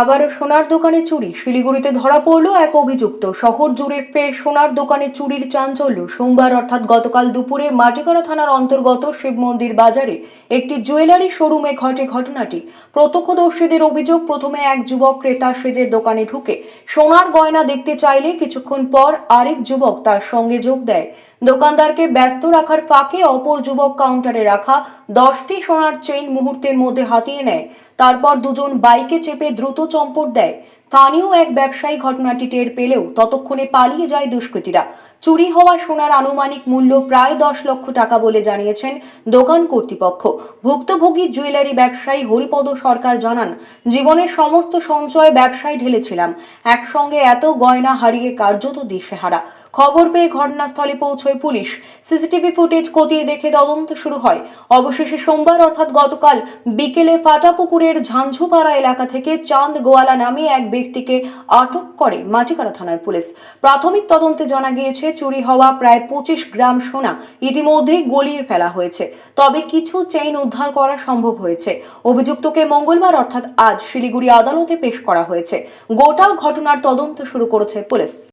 আবারও সোনার দোকানে চুরি। শিলিগুড়িতে ধরা পড়ল এক অভিযুক্ত। শহর জুড়ে ফের সোনার দোকানে চুরির চাঞ্চল্য। সোমবার অর্থাৎ গতকাল দুপুরে মাটিগড়া থানার অন্তর্গত শিব মন্দির বাজারে একটি জুয়েলারি শোরুমে ঘটে ঘটনাটি। প্রত্যক্ষদর্শীদের অভিযোগ, প্রথমে এক যুবক ক্রেতা সেজে দোকানে ঢুকে সোনার গয়না দেখতে চাইলে কিছুক্ষণ পর আরেক যুবক তার সঙ্গে যোগ দেয়। দোকানদারকে ব্যস্ত রাখার ফাঁকে অপর যুবক কাউন্টারে রাখা দশটি সোনার চেইন মুহূর্তের মধ্যে হাতিয়ে নেয়। তারপর দুজন বাইকে চেপে দ্রুত চম্পট দেয়। স্থানীয় এক ব্যবসায়ী ঘটনাটি টের পেলেও ততক্ষণে পালিয়ে যায় দুষ্কৃতীরা। চুরি হওয়া সোনার আনুমানিক মূল্য প্রায় দশ লক্ষ টাকা বলে জানিয়েছেন দোকান কর্তৃপক্ষ। ভুক্তভোগী জুয়েলারি ব্যবসায়ী হরিপদ সরকার জানান, জীবনের সমস্ত সঞ্চয় ব্যবসায় ঢেলেছিলাম। একসঙ্গে এত গয়না হারিয়ে কার্যত দিশেহারা। খবর পেয়ে ঘটনাস্থলে পৌঁছয় পুলিশ। সিসিটিভি ফুটেজ খতিয়ে দেখে তদন্ত শুরু হয়। অবশেষে সোমবার অর্থাৎ গতকাল বিকেলে ফাটাপুকুরের ঝাঞ্ঝুপাড়া এলাকা থেকে চাঁদ গোয়ালা নামে এক ব্যক্তিকে আটক করে মাটিকাড়া থানার পুলিশ। প্রাথমিক তদন্তে জানা গিয়েছে, চুরি হওয়া প্রায় পঁচিশ গ্রাম সোনা ইতিমধ্যেই গলিয়ে ফেলা হয়েছে। তবে কিছু চেইন উদ্ধার করা সম্ভব হয়েছে। অভিযুক্তকে মঙ্গলবার, অর্থাৎ আজ শিলিগুড়ি আদালতে পেশ করা হয়েছে। গোটা ঘটনার তদন্ত শুরু করেছে পুলিশ।